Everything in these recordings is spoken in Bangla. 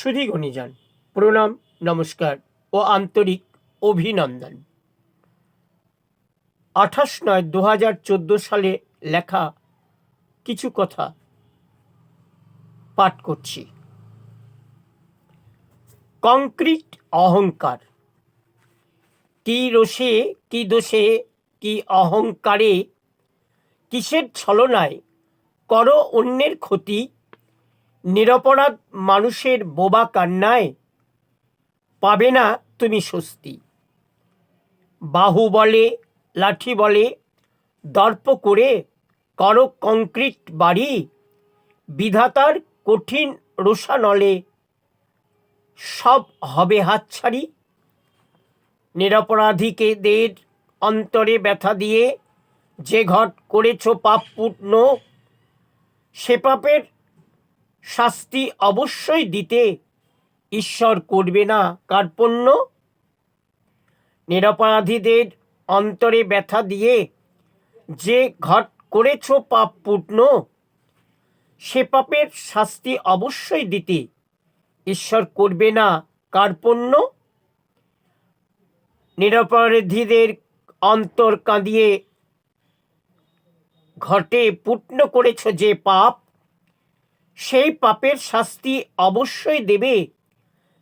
সুধী গণিজান প্রণাম, নমস্কার ও আন্তরিক অভিনন্দন। আঠাশ নয় দু হাজার চোদ্দ সালে লেখা কিছু কথা পাঠ করছি। কংক্রিট অহংকার। কি রোষে, কি দোষে, কি অহংকারে, কিসের ছলনায় করো অন্যের ক্ষতি নিরপরাধ মানুষের বোবা কান্নায় পাবে না তুমি স্বস্তি। বাহু বলে, লাঠি বলে, দর্প করে করো কংক্রিট বাড়ি বিধাতার কঠিন রোষানলে সব হবে হাতছাড়ি। নিরপরাধীকেদের অন্তরে ব্যথা দিয়ে যে ঘট করেছ পাপ পূর্ণ, সে পাপের শাস্তি অবশ্যই দিতে ঈশ্বর করবে না। কার্পণ্য নিরপরাধীদের অন্তরে ব্যথা দিয়ে যে ঘট করেছ পাপ পূর্ণ, সে পাপের শাস্তি অবশ্যই দিতে ঈশ্বর করবে না। কার্পণ্য নিরপরাধীদের অন্তর কাঁদিয়ে ঘটে পূর্ণ করেছ যে পাপ সেই পাপের শাস্তি অবশ্যই দেবে।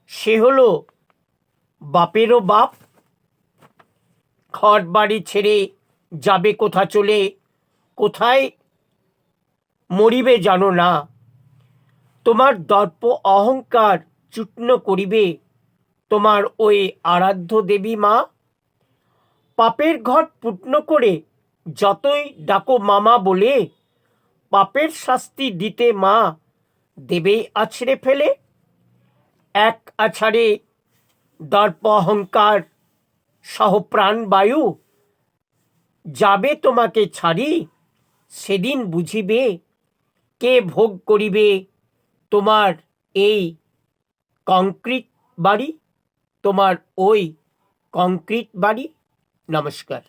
সে হলো বাপেরও বাপ। ঘর বাড়ি ছেড়ে যাবে কোথা চলে? কোথায় মরিবে জানো না। তোমার দর্প অহংকার চূর্ণ করিবে। তোমার ওই আরাধ্য দেবী মা। পাপের ঘট পূর্ণ করে যতই ডাকো মামা বলে, পাপের শাস্তি দিতে মা। দেবেই আছড়ে ফেলে। এক আছাড়ে দর্প অহংকার সহ প্রাণবায়ু যাবে তোমাকে ছাড়ি, সেদিন বুঝিবে কে ভোগ করিবে তোমার এই কংক্রিট বাড়ি, তোমার ওই কংক্রিট বাড়ি। নমস্কার।